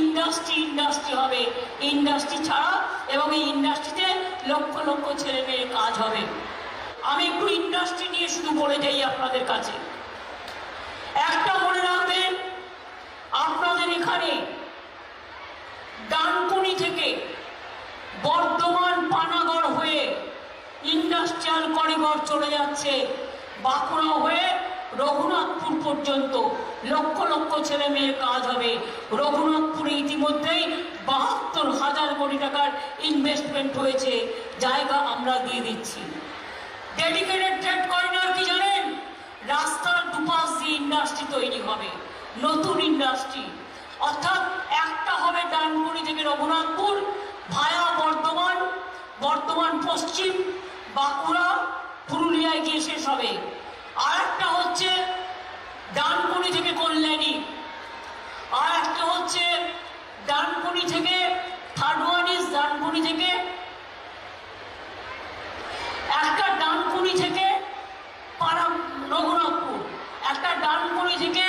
Industry industry হবে। Industry ছাড়া এবং এই ইন্ডাস্ট্রিতে লক্ষ লক্ষ ছেলে মেয়ের কাজ হবে। আমি একটু ইন্ডাস্ট্রি নিয়ে শুধু বলে যাই আপনাদের কাছে। একটা মনে রাখবেন, আপনাদের এখানে ডানকুনি থেকে বর্ধমান পানাগড় হয়ে ইন্ডাস্ট্রিয়াল করিডর চলে যাচ্ছে। বাঁকুড়া হয়ে রঘুনাথপুর পর্যন্ত লক্ষ লক্ষ ছেলে মেয়ের কাজ হবে। রঘুনাথপুরে ইতিমধ্যেই বাহাত্তর হাজার কোটি টাকার ইনভেস্টমেন্ট হয়েছে। জায়গা আমরা দিয়ে দিচ্ছি। ডেডিকেটেড ট্রেড করিডর কি জানেন? রাস্তার দুপাশ দিয়ে ইন্ডাস্ট্রি তৈরি হবে। নতুন ইন্ডাস্ট্রি অর্থাৎ একটা হবে ডানকুনি থেকে রঘুনাথপুর ভায়া বর্ধমান বর্ধমান পশ্চিম, বাঁকুড়া, পুরুলিয়ায় গিয়ে শেষ হবে। আর একটা হচ্ছে ডানকুনি থেকে কল্যাণী আর একটা হচ্ছে ডানকুনি থেকে থার্ড ওয়ান ইজ ডানকুনি থেকে। একটা ডানকুনি থেকে পাড়া রঘুনাথপুর একটা ডানকুনি থেকে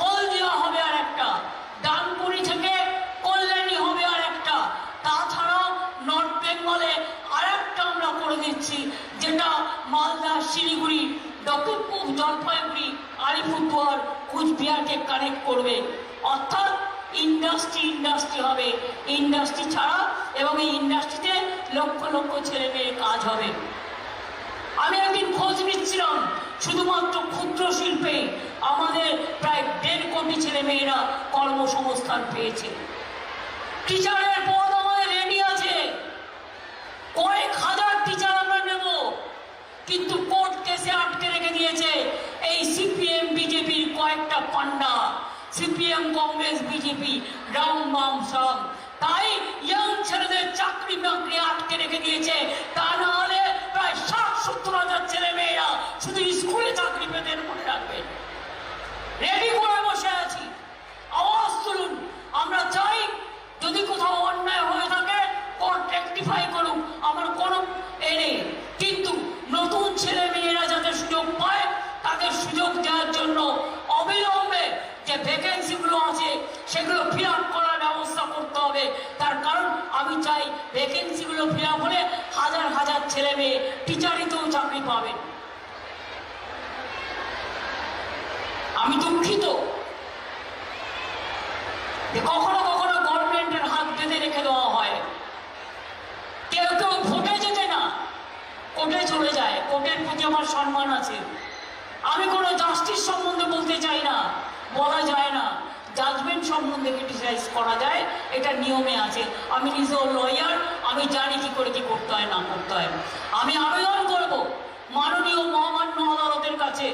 হলদিয়া হবে আর একটা। ডানকুনি থেকে কল্যাণী হবে আর একটা। তাছাড়াও নর্থ বেঙ্গলে আর একটা আমরা করে দিচ্ছি, যেটা মালদা শিলিগুড়ি দক্ষিণপূব জলপাইগুড়ি আলিপুরদুয়ার কুচবিহারকে কানেক্ট করবে। অর্থাৎ ইন্ডাস্ট্রি ইন্ডাস্ট্রি হবে। ইন্ডাস্ট্রি ছাড়া এবং এই ইন্ডাস্ট্রিতে লক্ষ লক্ষ ছেলে মেয়ের কাজ হবে। আমি একদিন খোঁজ নিচ্ছিলাম, শুধুমাত্র ক্ষুদ্র শিল্পে আমাদের প্রায় দেড় কোটি ছেলে মেয়েরা কর্মসংস্থান পেয়েছে। টিচারের পদ আমাদের রেডি আছে কয়েক হাজার টিচার আমরা নেব কিন্তু কোর্ট কেসে আটকে রেখে দিয়েছে এই সিপিএম কয়েকটা পান্ডা সিপিএম, কংগ্রেস, বিজেপি, রাম, বাম, সব। তাই ইয়াং ছেলেদের চাকরি বাকরি আটকে রেখে দিয়েছে। তা না হলে প্রায় ষাট, সত্তর হাজার ছেলে মেয়েরা শুধু স্কুলে চাকরি পেতে মনে রাখবে। রেডি করে বসে আছি। আওয়াজ তুলুন। আমরা চাই যদি কোথাও অন্যায় হয়ে থাকে কোর্ট রেকটিফাই করুক। আমার কোনো এ নেই। কিন্তু নতুন ছেলে মেয়েরা যাতে সুযোগ পায় তাদের সুযোগ দেওয়ার জন্য অবিলম্বে যে ভ্যাকেন্সিগুলো আছে সেগুলো ফিল আপ করার ব্যবস্থা করতে হবে তার কারণ আমি চাই ভ্যাকেন্সিগুলো ফিল আপ হলে হাজার হাজার ছেলে মেয়ে টিচারিতেও চাকরি পাবেন আমি দুঃখিত। কখনো কখনো গভর্নমেন্টের হাত বেঁধে রেখে দেওয়া হয়। কেউ কেউ ভোটে যেতে না। কোর্টে চলে যায়। কোর্টের প্রতি আমার সম্মান আছে। আমি কোনো জাস্টিস সম্বন্ধে বলতে চাই না। বলা যায় না। জাজমেন্ট সম্বন্ধে ক্রিটিসাইজ করা যায়, এটা নিয়মে আছে। আমি নিজেও লয়ার আমি জানি কি করে কি করতে হয়, না করতে হয়। আমি আবেদন করব মাননীয় মহামান্য আদালতের কাছে।